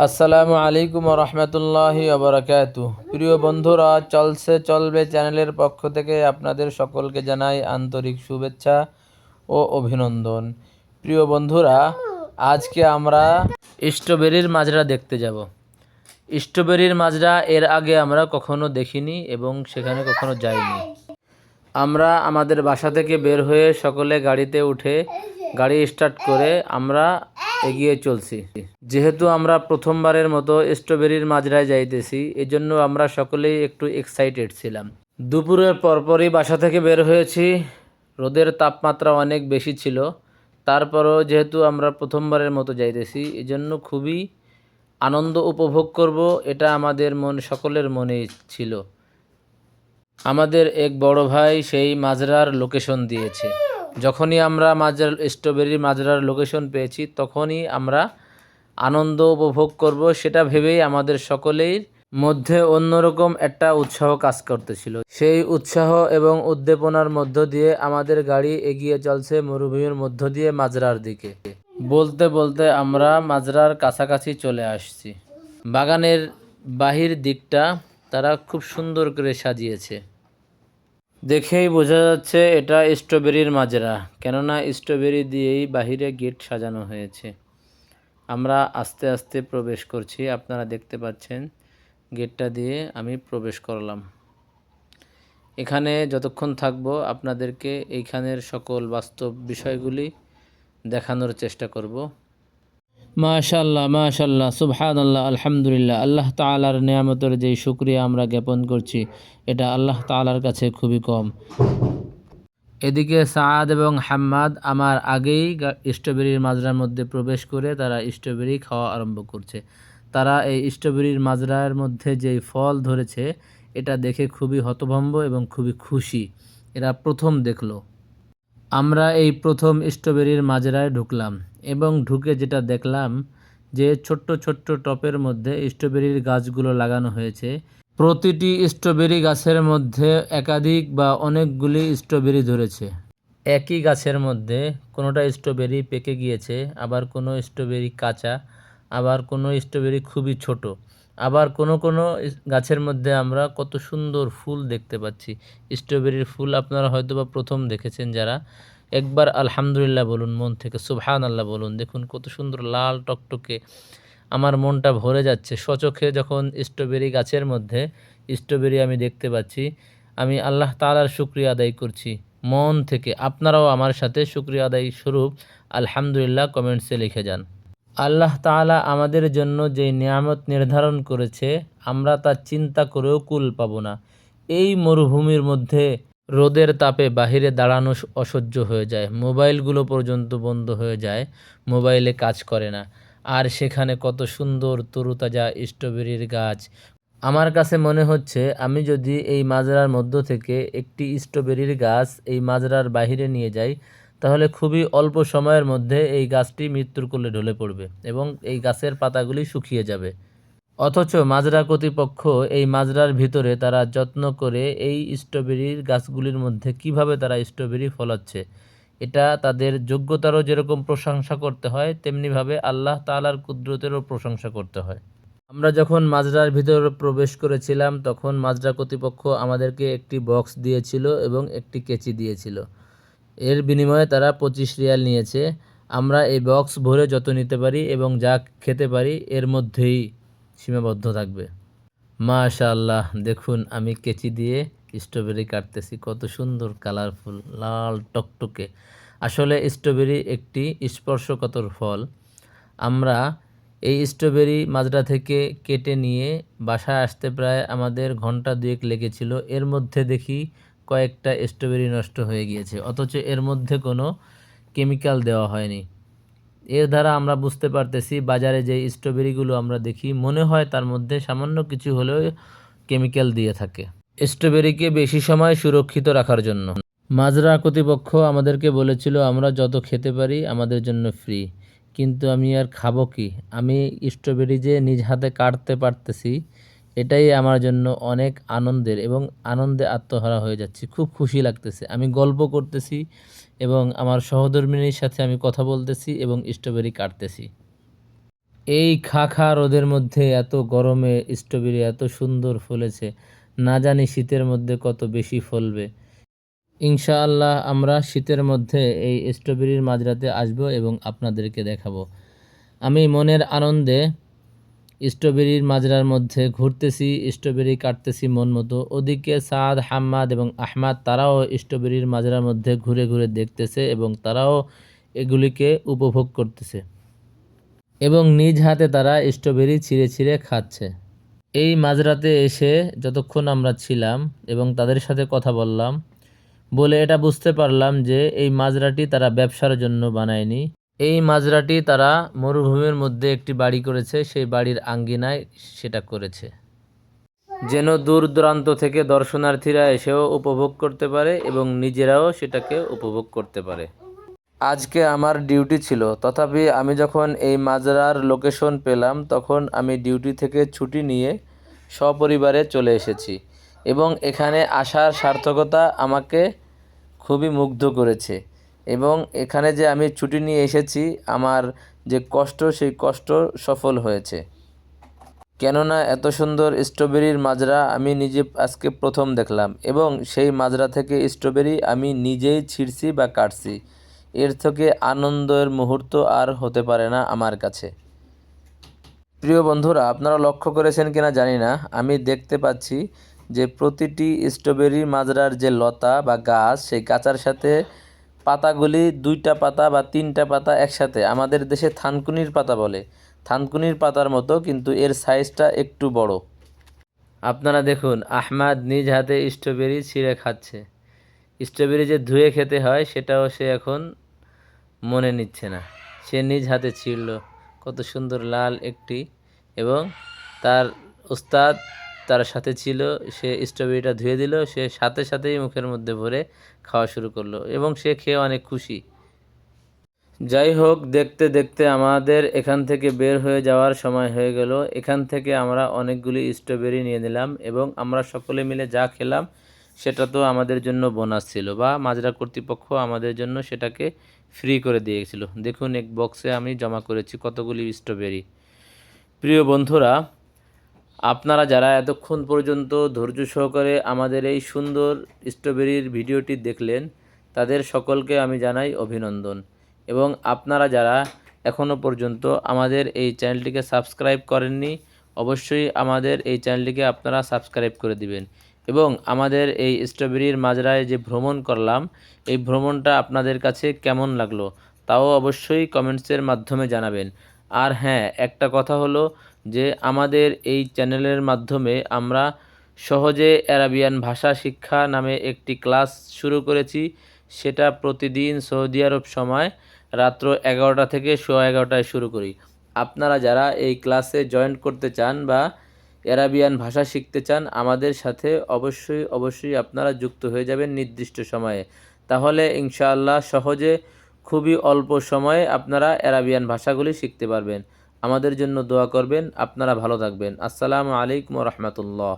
আসসালামু আলাইকুম রহমতুল্লাহি আবরাকাত প্রিয় বন্ধুরা, চলছে, চলবে চ্যানেলের পক্ষ থেকে আপনাদের সকলকে জানাই আন্তরিক শুভেচ্ছা ও অভিনন্দন। প্রিয় বন্ধুরা, আজকে আমরা স্ট্রবেরির মাজরা দেখতে যাব। স্ট্রবেরির মাজরা এর আগে আমরা কখনো দেখিনি এবং সেখানে কখনো যাইনি। আমরা আমাদের বাসা থেকে বের হয়ে সকলে গাড়িতে উঠে গাড়ি স্টার্ট করে আমরা এগিয়ে চলছি। যেহেতু আমরা প্রথমবারের মতো স্ট্রবেরির মাজরায় যাইতেছি, এজন্য আমরা সকলেই একটু এক্সাইটেড ছিলাম। দুপুরের পরপরই বাসা থেকে বের হয়েছি। রোদের তাপমাত্রা অনেক বেশি ছিল। তারপরও যেহেতু আমরা প্রথমবারের মতো যাইতেছি, এজন্য খুবই আনন্দ উপভোগ করব, এটা আমাদের মন, সকলের মনে ছিল। আমাদের এক বড় ভাই সেই মাজরার লোকেশন দিয়েছে। যখনই আমরা মাজরার স্ট্রবেরির মাজরার লোকেশন পেয়েছি, তখনই আমরা আনন্দ উপভোগ করব। সেটা ভেবেই আমাদের সকলের মধ্যে অন্যরকম একটা উৎসাহ কাজ করতেছিল। সেই উৎসাহ এবং উদ্দীপনার মধ্য দিয়ে আমাদের গাড়ি এগিয়ে চলছে মরুভূমির মধ্য দিয়ে মাজরার দিকে। বলতে বলতে আমরা মাজরার কাছাকাছি চলে আসছি। বাগানের বাহির দিকটা তারা খুব সুন্দর করে সাজিয়েছে। দেখেই বোঝা যাচ্ছে এটা স্ট্রবেরির মাজরা, কেননা স্ট্রবেরি দিয়েই বাহিরে গেট সাজানো হয়েছে। আমরা আস্তে আস্তে প্রবেশ করছি, আপনারা দেখতে পাচ্ছেন গেটটা দিয়ে আমি প্রবেশ করলাম। এখানে যতক্ষণ থাকব, আপনাদেরকে এইখানের সকল বাস্তব বিষয়গুলি দেখানোর চেষ্টা করব। মাশাল্লাহ মাশাল্লাহ সুবহান আল্লাহ আলহামদুলিল্লাহ। আল্লাহ তাআলার নিয়ামতের যেই শুক্রিয়া আমরা জ্ঞাপন করছি, এটা আল্লাহ তাআলার কাছে খুবই কম। এদিকে সাদ এবং হাম্মাদ আমার আগেই স্ট্রবেরির মাজরার মধ্যে প্রবেশ করে তারা স্ট্রবেরি খাওয়া আরম্ভ করছে। তারা এই স্ট্রবেরির মাজরার মধ্যে যেই ফল ধরেছে, এটা দেখে খুবই হতভম্ব এবং খুবই খুশি। এরা প্রথম দেখল। আমরা এই প্রথম স্ট্রবেরির মাজরায় ঢুকলাম। এবং ঢুকে যেটা দেখলাম যে ছোট্ট ছোট্ট টপের মধ্যে স্ট্রবেরির গাছগুলো লাগানো হয়েছে। প্রতিটি স্ট্রবেরি গাছের মধ্যে একাধিক বা অনেকগুলি স্ট্রবেরি ধরেছে। একই গাছের মধ্যে কোনোটা স্ট্রবেরি পেকে গিয়েছে, আবার কোনো স্ট্রবেরি কাঁচা, আবার কোনো স্ট্রবেরি খুবই ছোট। আবার কোনো কোনো গাছের মধ্যে আমরা কত সুন্দর ফুল দেখতে পাচ্ছি। স্ট্রবেরির ফুল আপনারা হয়তো বা প্রথম দেখেছেন যারা। একবার আলহামদুলিল্লাহ বলুন, মন থেকে সুবহান আল্লাহ বলুন, দেখুন কত সুন্দর লাল টকটকে আমার মনটা ভরে যাচ্ছে। সচোখে যখন স্ট্রবেরি গাছের মধ্যে, স্ট্রবেরি আমি দেখতে পাচ্ছি, আমি আল্লাহ তাআলার শুক্রিয়া আদায় করছি। মন থেকে আপনারাও আমার সাথে শুক্রিয়া আদায় স্বরূপ আলহামদুলিল্লাহ কমেন্টসে লিখে যান। আল্লাহ তাআলা আমাদের জন্য যে নিয়ামত নির্ধারণ করেছে, আমরা তা চিন্তা করেও কুল পাবো না। এই মরুভূমির মধ্যে রোদের তাপে বাহিরে দাঁড়ানো অসহ্য হয়ে যায়। মোবাইলগুলো পর্যন্ত বন্ধ হয়ে যায়। মোবাইলে কাজ করে না। আর সেখানে কত সুন্দর তরুতাজা স্ট্রবেরির গাছ। আমার কাছে মনে হচ্ছে, আমি যদি এই মাজরার মধ্য থেকে একটি স্ট্রবেরির গাছ এই মাজরার বাহিরে নিয়ে যাই, তাহলে খুবই অল্প সময়ের মধ্যে এই গাছটি মৃত্যুর কোলে ঢলে পড়বে এবং এই গাছের পাতাগুলি শুকিয়ে যাবে। অথচ মাজরা কর্তৃপক্ষ এই মাজরার ভিতরে তারা যত্ন করে এই স্ট্রবেরির গাছগুলির মধ্যে কীভাবে তারা স্ট্রবেরি ফলাচ্ছে। এটা তাদের যোগ্যতারও যেরকম প্রশংসা করতে হয়, তেমনিভাবে আল্লাহ তাআলার কুদরতেরও প্রশংসা করতে হয়। আমরা যখন মাজরার ভিতরে প্রবেশ করেছিলাম, তখন মাজরা কর্তৃপক্ষ আমাদেরকে একটি বক্স দিয়েছিল এবং একটি কেচি দিয়েছিল। এর বিনিময়ে তারা পঁচিশ রিয়াল নিয়েছে। আমরা এই বক্স ভরে যত নিতে পারি এবং যা খেতে পারি এর মধ্যেই সীমাবদ্ধ থাকবে। মা মাশাআল্লাহ, দেখুন আমি কেচি দিয়ে স্ট্রবেরি কাটতেছি, কত সুন্দর কালারফুল লাল টকটকে। আসলে স্ট্রবেরি একটি স্পর্শকতর ফল। আমরা এই স্ট্রবেরি মাজরা থেকে কেটে নিয়ে বাসায় আসতে প্রায় আমাদের ঘণ্টা দুয়েক লেগেছিল। এর মধ্যে দেখি কয়েকটা স্ট্রবেরি নষ্ট হয়ে গিয়েছে, অথচ এর মধ্যে কোনো কেমিক্যাল দেওয়া হয়নি। এর দ্বারা আমরা বুঝতে পারতেছি বাজারে যে স্ট্রবেরিগুলো আমরা দেখি, মনে হয় তার মধ্যে সামান্য কিছু হলেও কেমিক্যাল দিয়ে থাকে। স্ট্রবেরিকে বেশি সময় সুরক্ষিত রাখার জন্য। মাজরা কর্তৃপক্ষ আমাদেরকে বলেছিল, আমরা যত খেতে পারি আমাদের জন্য ফ্রি কিন্তু আমি আর খাব কি? আমি স্ট্রবেরি যে নিজ হাতে কাটতে পারতেছি, এটাই আমার জন্য অনেক আনন্দের এবং আনন্দে আত্মহারা হয়ে যাচ্ছি। খুব খুশি লাগতেছে। আমি গল্প করতেছি এবং আমার সহধর্মিনীর সাথে আমি কথা বলতেছি এবং স্ট্রবেরি কাটতেছি। এই খা খা রোদের মধ্যে এত গরমে স্ট্রবেরি এত সুন্দর ফলেছে, না জানি শীতের মধ্যে কত বেশি ফলবে। ইনশাআল্লাহ আমরা শীতের মধ্যে এই স্ট্রবেরির মাঝরাতে আসব এবং আপনাদেরকে দেখাবো। আমি মনের আনন্দে স্ট্রবেরির মাজরার মধ্যে ঘুরতেছি, স্ট্রবেরি কাটতেছি মন মতো। ওদিকে সাদ, হাম্মাদ এবং আহমাদ তারাও স্ট্রবেরির মাজরার মধ্যে ঘুরে ঘুরে দেখতেছে এবং তারাও এগুলিকে উপভোগ করতেছে। এবং নিজ হাতে তারা স্ট্রবেরি ছিঁড়ে ছিঁড়ে খাচ্ছে। এই মাজরাতে এসে যতক্ষণ আমরা ছিলাম এবং তাদের সাথে কথা বললাম, বলে এটা বুঝতে পারলাম যে এই মাজরাটি তারা ব্যবসার জন্য বানায়নি। এই মাজরাটি তারা মরুভূমির মধ্যে একটি বাড়ি করেছে, সেই বাড়ির আঙ্গিনায় সেটা করেছে। যেন দূর দূরান্ত থেকে দর্শনার্থীরা এসেও উপভোগ করতে পারে এবং নিজেরাও সেটাকে উপভোগ করতে পারে। আজকে আমার ডিউটি ছিল, তথাপি আমি যখন এই মাজরার লোকেশন পেলাম, তখন আমি ডিউটি থেকে ছুটি নিয়ে সপরিবারে চলে এসেছি এবং এখানে আসার সার্থকতা আমাকে খুবই মুগ্ধ করেছে। এবং এখানে যে আমি ছুটি নিয়ে এসেছি, আমার যে কষ্ট, সেই কষ্ট সফল হয়েছে। কেননা এত সুন্দর স্ট্রবেরির মাজরা আমি নিজে আজকে প্রথম দেখলাম এবং সেই মাজরা থেকে স্ট্রবেরি আমি নিজেই ছিঁড়ছি বা কাটছি। এর থেকে আনন্দের মুহূর্ত আর হতে পারে না আমার কাছে। প্রিয় বন্ধুরা, আপনারা লক্ষ্য করেছেন কিনা জানি না, আমি দেখতে পাচ্ছি যে প্রতিটি স্ট্রবেরি মাজরার যে লতা বা গাছ, সেই গাছার সাথে পাতাগুলি দুইটা পাতা বা তিনটা পাতা একসাথে। আমাদের দেশে থানকুনির পাতা বলে। থানকুনির পাতার মতো, কিন্তু এর সাইজটা একটু বড়। আপনারা দেখুন, আহমাদ নিজ হাতে স্ট্রবেরি ছিঁড়ে খাচ্ছে। স্ট্রবেরি যে ধুয়ে খেতে হয়, সেটাও সে এখন মনে নিচ্ছে না। সে নিজ হাতে ছিঁড়ল। কত সুন্দর লাল একটি এবং তার ওস্তাদ তার সাথে ছিল, সে স্ট্রবেরিটা ধুয়ে দিল, সে সাথে সাথেই মুখের মধ্যে ভরে খাওয়া শুরু করল এবং সে খেয়ে অনেক খুশি। যাই হোক, দেখতে দেখতে আমাদের এখান থেকে বের হয়ে যাওয়ার সময় হয়ে গেল। এখান থেকে আমরা অনেকগুলি স্ট্রবেরি নিয়ে নিলাম এবং আমরা সকলে মিলে যা খেলাম, সেটা তো আমাদের জন্য বোনাস ছিল বা মাজরা কর্তৃপক্ষ আমাদের জন্য সেটাকে ফ্রি করে দিয়েছিল। দেখুন, এক বক্সে আমি জমা করেছি কতগুলি স্ট্রবেরি প্রিয় বন্ধুরা আপনারা যারা এতক্ষণ পর্যন্ত ধৈর্য সহকারে আমাদের এই সুন্দর স্ট্রবেরির ভিডিওটি দেখলেন, তাদের সকলকে আমি জানাই অভিনন্দন। এবং আপনারা যারা এখনও পর্যন্ত আমাদের এই চ্যানেলটিকে সাবস্ক্রাইব করেননি, অবশ্যই আমাদের এই চ্যানেলটিকে আপনারা সাবস্ক্রাইব করে দিবেন। এবং আমাদের এই স্ট্রবেরির মাজরায় যে ভ্রমণ করলাম, এই ভ্রমণটা আপনাদের কাছে কেমন লাগল, তাও অবশ্যই কমেন্টসের মাধ্যমে জানাবেন। আর হ্যাঁ একটা কথা হলো যে আমাদের এই চ্যানেলের মাধ্যমে আমরা সহজে অ্যারাবিয়ান ভাষা শিক্ষা নামে একটি ক্লাস শুরু করেছি। সেটা প্রতিদিন সৌদি আরব সময় রাত্র এগারোটা থেকে সোয়া এগারোটায় শুরু করি। আপনারা যারা এই ক্লাসে জয়েন করতে চান বা অ্যারাবিয়ান ভাষা শিখতে চান, আমাদের সাথে অবশ্যই অবশ্যই আপনারা যুক্ত হয়ে যাবেন নির্দিষ্ট সময়ে। তাহলে ইনশাআল্লাহ সহজে খুবই অল্প সময়ে আপনারা অ্যারাবিয়ান ভাষাগুলি শিখতে পারবেন। আমাদের জন্য দোয়া করবেন। আপনারা ভালো থাকবেন। আসসালামু আলাইকুম রহমতুল্লাহ।